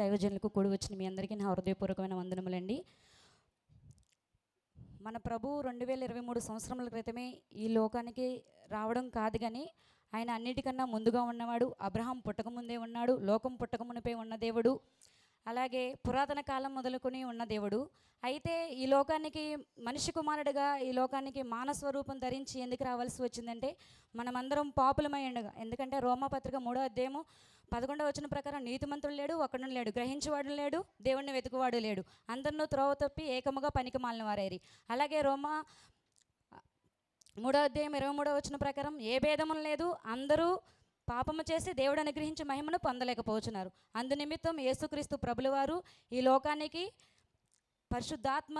దైవజనులకు కూడి వచ్చిన మీ అందరికీ నా హృదయపూర్వకమైన వందనములండి. మన ప్రభు రెండు వేల ఇరవై మూడు సంవత్సరముల క్రితమే ఈ లోకానికి రావడం కాదు కానీ ఆయన అన్నిటికన్నా ముందుగా ఉన్నవాడు అబ్రహాం పుట్టకముందే ఉన్నాడు లోకం పుట్టకమునిపై ఉన్న దేవుడు అలాగే పురాతన కాలం మొదలుకొని ఉన్న దేవుడు. అయితే ఈ లోకానికి మనిషి కుమారుడిగా ఈ లోకానికి మానస్వరూపం ధరించి ఎందుకు రావాల్సి వచ్చిందంటే మనమందరం పాపులమై ఉండగా ఎందుకంటే రోమపత్రిక మూడో అధ్యాయము పదకొండవ వచ్చిన ప్రకారం నీతిమంతుడు లేడు ఒకడు లేడు గ్రహించేవాడు లేడు దేవుణ్ణి వెతుకువాడు లేడు. అందరినూ త్రోవ తప్పి ఏకముగా పనికి మాలిన వారేరి. అలాగే రోమా మూడో అధ్యాయం ఇరవై మూడో వచ్చిన ప్రకారం ఏ భేదము లేదు అందరూ పాపము చేసి దేవుడు అనుగ్రహించి మహిమను పొందలేకపోతున్నారు అందు నిమిత్తం యేసుక్రీస్తు ప్రభులవారు ఈ లోకానికి పరిశుద్ధాత్మ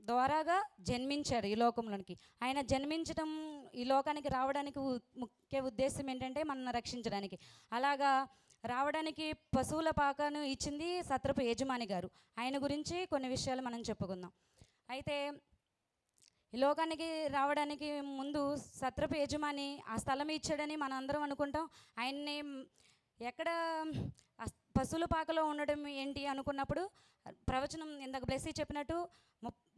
ద్వారాగా జన్మించారు ఈ లోకంలోనికి. ఆయన జన్మించడం ఈ లోకానికి రావడానికి ఉ- ముఖ్య ఉద్దేశం ఏంటంటే మనల్ని రక్షించడానికి. అలాగా రావడానికి పశువుల పాకను ఇచ్చింది సత్రపు యజమాని గారు. ఆయన గురించి కొన్ని విషయాలు మనం చెప్పుకుందాం. అయితే ఈ లోకానికి రావడానికి ముందు సత్రపు యజమాని ఆ స్థలం ఇచ్చాడని మనం అందరం అనుకుంటాం. ఆయన్ని ఎక్కడ పశువుల పాకలో ఉండడం ఏంటి అనుకున్నప్పుడు ప్రవచనం ఇందాక బ్లెస్సీ చెప్పినట్టు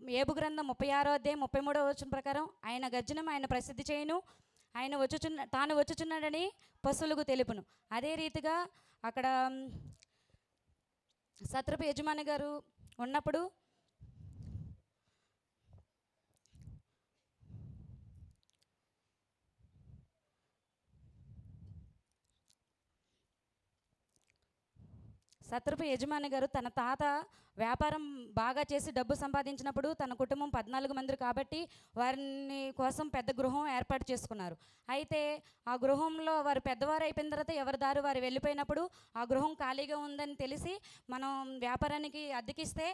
ఏబు గ్రంథం ముప్పై ఆరో అధ్యాయం ముప్పై మూడో వచ్చిన ప్రకారం ఆయన గర్జనం ఆయన ప్రసిద్ధి చేయను ఆయన వచ్చుచున్న తాను వచ్చుచున్నాడని పశువులకు తెలుపును. అదే రీతిగా అక్కడ సత్రపు యజమాని గారు ఉన్నప్పుడు సత్రపు యజమాని గారు తన తాత వ్యాపారం బాగా చేసి డబ్బు సంపాదించినప్పుడు తన కుటుంబం పద్నాలుగు మంది కాబట్టి వారిని కోసం పెద్ద గృహం ఏర్పాటు చేసుకున్నారు. అయితే ఆ గృహంలో వారు పెద్దవారు అయిపోయిన తర్వాత ఎవరి దారి వారు వెళ్ళిపోయినప్పుడు ఆ గృహం ఖాళీగా ఉందని తెలిసి మనం వ్యాపారానికి అద్దెకిస్తే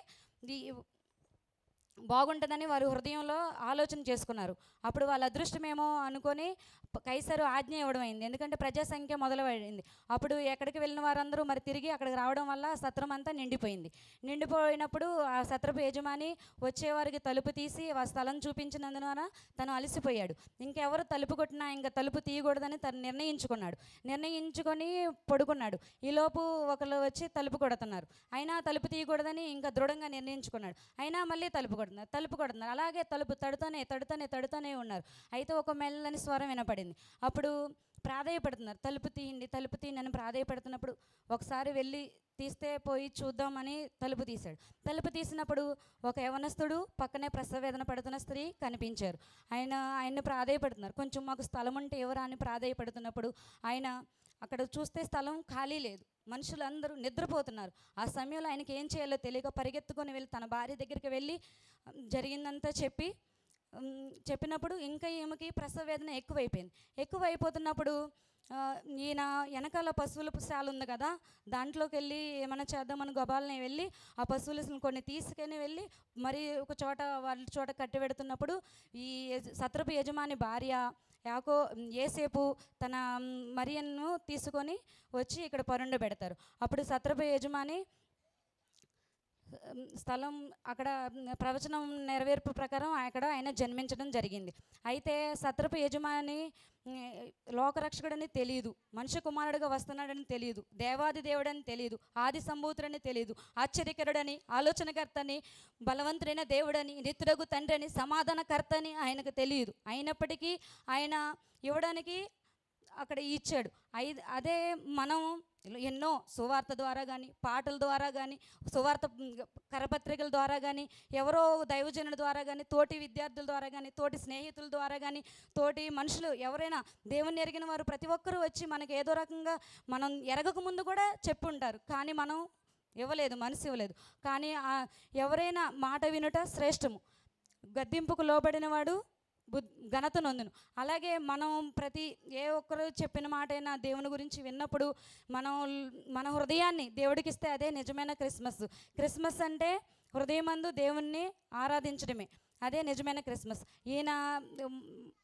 బాగుంటుందని వారి హృదయంలో ఆలోచన చేసుకున్నారు. అప్పుడు వాళ్ళ అదృష్టమేమో అనుకొని కైసరు ఆజ్ఞ ఇవ్వడం అయింది. ఎందుకంటే ప్రజా సంఖ్య మొదలైంది. అప్పుడు ఎక్కడికి వెళ్ళిన వారందరూ మరి తిరిగి అక్కడికి రావడం వల్ల సత్రం అంతా నిండిపోయింది. నిండిపోయినప్పుడు ఆ సత్రపు యజమాని వచ్చేవారికి తలుపు తీసి ఆ స్థలం చూపించినందున తను అలసిపోయాడు. ఇంకెవరు తలుపు కొట్టినా ఇంకా తలుపు తీయకూడదని తను నిర్ణయించుకున్నాడు. నిర్ణయించుకొని పడుకున్నాడు. ఈలోపు ఒకరు వచ్చి తలుపు కొడుతున్నారు. అయినా తలుపు తీయకూడదని ఇంకా దృఢంగా నిర్ణయించుకున్నాడు. అయినా మళ్ళీ తలుపు కొడుతున్నారు తలుపు కొడుతున్నారు. అలాగే తలుపు తడుతూనే తడుతూనే తడుతూనే ఉన్నారు. అయితే ఒక మెల్లని స్వరం వినపడింది. అప్పుడు ప్రాధాయపడుతున్నారు తలుపు తీయండి తలుపు తీయండి అని ప్రాధాయపడుతున్నప్పుడు ఒకసారి వెళ్ళి తీస్తే పోయి చూద్దామని తలుపు తీశాడు. తలుపు తీసినప్పుడు ఒక యవనస్తుడు పక్కనే ప్రసవ వేదన పడుతున్న స్త్రీ కనిపించారు. ఆయన ఆయన్ని ప్రాధాయపడుతున్నారు. కొంచెం మాకు స్థలం ఉంటే ఎవరా అని ప్రాధాయపడుతున్నప్పుడు ఆయన అక్కడ చూస్తే స్థలం ఖాళీ లేదు. మనుషులందరూ నిద్రపోతున్నారు. ఆ సమయంలో ఆయనకి ఏం చేయాలో తెలియక పరిగెత్తుకొని వెళ్ళి తన భార్య దగ్గరికి వెళ్ళి జరిగిందంతా చెప్పి చెప్పినప్పుడు ఇంకా ఈమెకి ప్రసవ వేదన ఎక్కువైపోయింది. ఎక్కువైపోతున్నప్పుడు అయిపోతున్నప్పుడు ఈయన వెనకాల పశువుల శాల ఉంది కదా దాంట్లోకి వెళ్ళి ఏమైనా చేద్దామని గబాలని వెళ్ళి ఆ పశువులు కొన్ని తీసుకొని వెళ్ళి మరి ఒక చోట వాళ్ళ చోట కట్టి పెడుతున్నప్పుడు ఈ సత్రపు యజమాని భార్య యాకో ఏసేపు తన మరియన్ను తీసుకొని వచ్చి ఇక్కడ పరుండ పెడతారు అప్పుడు సత్రపు యజమాని స్థలం అక్కడ ప్రవచనం నెరవేర్పు ప్రకారం అక్కడ ఆయన జన్మించడం జరిగింది. అయితే సత్రపు యజమాని లోకరక్షకుడని తెలియదు మనుష్య కుమారుడిగా వస్తున్నాడని తెలియదు దేవాది దేవుడని తెలియదు ఆది సంభూతుడని తెలియదు ఆశ్చర్యకరుడని ఆలోచనకర్తని బలవంతుడైన దేవుడని నిత్యుడగు తండ్రి అని సమాధానకర్తని ఆయనకు తెలియదు అయినప్పటికీ ఆయన ఇవ్వడానికి అక్కడ ఇచ్చాడు. అయి అదే మనం ఎన్నో సువార్త ద్వారా కానీ పాటల ద్వారా కానీ సువార్త కరపత్రికల ద్వారా కానీ ఎవరో దైవజనుల ద్వారా కానీ తోటి విద్యార్థుల ద్వారా కానీ తోటి స్నేహితుల ద్వారా కానీ తోటి మనుషులు ఎవరైనా దేవుని ఎరిగిన వారు ప్రతి ఒక్కరూ వచ్చి మనకి ఏదో రకంగా మనం ఎరగక ముందు కూడా చెప్పు ఉంటారు కానీ మనం ఇవ్వలేదు మనసు ఇవ్వలేదు. కానీ ఆ ఎవరైనా మాట వినుట శ్రేష్టము. గద్దింపుకు లోబడిన బు బుద్ ఘనత నొందును. అలాగే మనం ప్రతి ఏ ఒక్కరు చెప్పిన మాట అయినా దేవుని గురించి విన్నప్పుడు మనం మన హృదయాన్ని దేవుడికి ఇస్తే అదే నిజమైన క్రిస్మస్. క్రిస్మస్ అంటే హృదయమందు దేవుణ్ణి ఆరాధించడమే. అదే నిజమైన క్రిస్మస్. ఈయన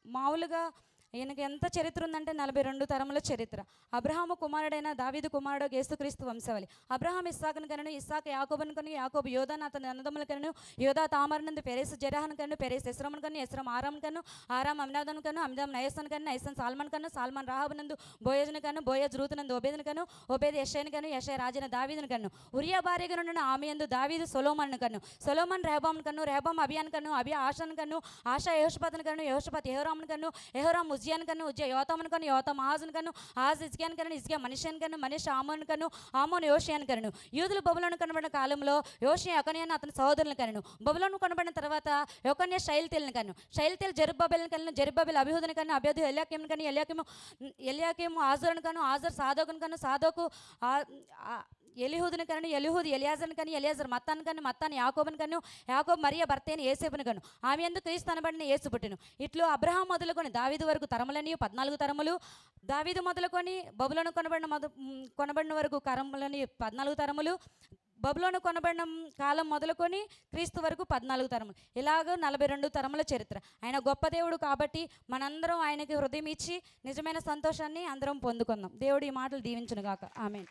మామూలుగా ఈయనకి ఎంత చరిత్ర ఉందంటే నలభై రెండు తరముల చరిత్ర. అబ్రహాము కుమారుడైన దావీదు కుమారుడు యేసుక్రీస్తు వంశవలి అబ్రహాం ఇస్సాకును కనను ఇస్సాక యాకోబును కను యాకోబు యోధాను అతని అన్నదమ్ముల కను యోధా తామరనందు పెరేసు జరాహను కను పెరేస్ ఇస్రమును కను ఇస్రం ఆరాం కను ఆరాం అమినాదను కను అమిదాం నయసన్ కను నయసన్ సాల్మన్ కను సాల్మన్ రాహబునందు బోయజును కను బోయజ్ రూతునందు ఒబేదును కను ఒబేద్ యషయను కను యషయ రాజైన దావీదును కను ఉరియా భార్యగా నుండిన ఆమె ఎందు దావీదు సొలోమన్ కను సొలోమన్ రెహబాం కను రెహబాం అభియాన్ కను అభియా ఆశాను కను ఆశా యహోషపతను కను యహోషపత్ యహోరామును కను యహోరాం ఉజ్జయాన్ కను ఉజ్జయ యోతమును కను యోతం ఆహాజును కను ఆజ్ ఇజ్కియాన్ కను ఇజ్కియా మనిషిని కను మనిషి ఆమోను కను ఆమోను యోషియాన్ కను యూదుల బబులను కనబడిన కాలంలో యోషియా యొకన్యాను అతని సహోదరులను కను బబులను కనబడిన తర్వాత యొకన్య శైల్తీలను కను శైల్తీలు జరుబాబెల్ని కను జరుబాబెల్ అభిహుదుని కను అభ్యర్థి ఎల్యాకేమును కను ఎలియాకిము ఎలియాకిము ఆజరును కను ఆజర్ సాధోకును కను సాధోకు ఆ- ఎలిహూదుని కను ఎలిహూద్ ఎలియాజర్ని కానీ ఎలియాజర్ మత్తాన్ని కను మత్తాన్ని యాకోబుని కను యాకోబ్ మరియ భర్తేని ఏసేపుని కను ఆమె ఎందుకు క్రీస్తు అనబడిన ఏసు పుట్టెను. ఇట్లు అబ్రహాం మొదలుకొని దావిదు వరకు తరములని పద్నాలుగు తరములు. దావిదు మొదలుకొని బబులను కొనబడిన మొద కొనబడిన వరకు కరములని పద్నాలుగు తరములు. బబులోను కొనబడిన కాలం మొదలుకొని క్రీస్తు వరకు పద్నాలుగు తరములు. ఇలాగ నలభై రెండు తరముల చరిత్ర. ఆయన గొప్ప దేవుడు కాబట్టి మనందరం ఆయనకి హృదయం ఇచ్చి నిజమైన సంతోషాన్ని అందరం పొందుకుందాం. దేవుడు ఈ మాటలు దీవించునుగాక. ఆమె